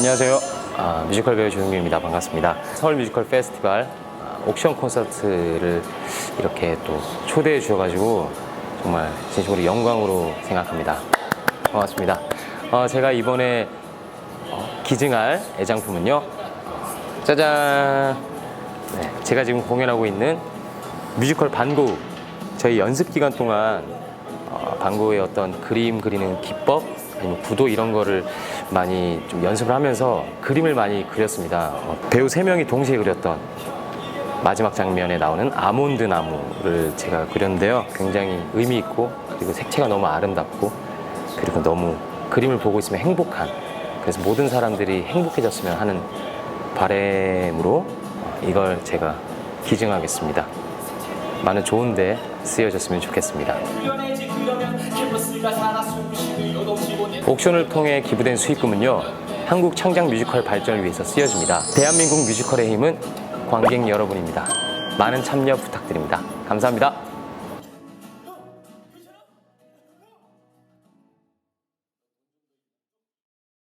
안녕하세요. 아, 뮤지컬 배우 조용규입니다. 반갑습니다. 서울 뮤지컬 페스티벌 아, 옥션 콘서트를 이렇게 또 초대해 주셔가지고 정말 진심으로 영광으로 생각합니다. 고맙습니다. 어, 제가 이번에 어, 기증할 애장품은요. 어, 짜잔! 네, 제가 지금 공연하고 있는 뮤지컬 반고우. 저희 연습 기간 동안 어, 방고의 어떤 그림 그리는 기법 아니면 구도 이런 거를 많이 좀 연습을 하면서 그림을 많이 그렸습니다. 어, 배우 세 명이 동시에 그렸던 마지막 장면에 나오는 아몬드 나무를 제가 그렸는데요. 굉장히 의미 있고 그리고 색채가 너무 아름답고 그리고 너무 그림을 보고 있으면 행복한 그래서 모든 사람들이 행복해졌으면 하는 바램으로 어, 이걸 제가 기증하겠습니다. 많은 좋은데 쓰여졌으면 좋겠습니다. 옥션을 통해 기부된 수익금은요 한국 창작 뮤지컬 발전을 위해서 쓰여집니다. 대한민국 뮤지컬의 힘은 관객 여러분입니다. 많은 참여 부탁드립니다. 감사합니다.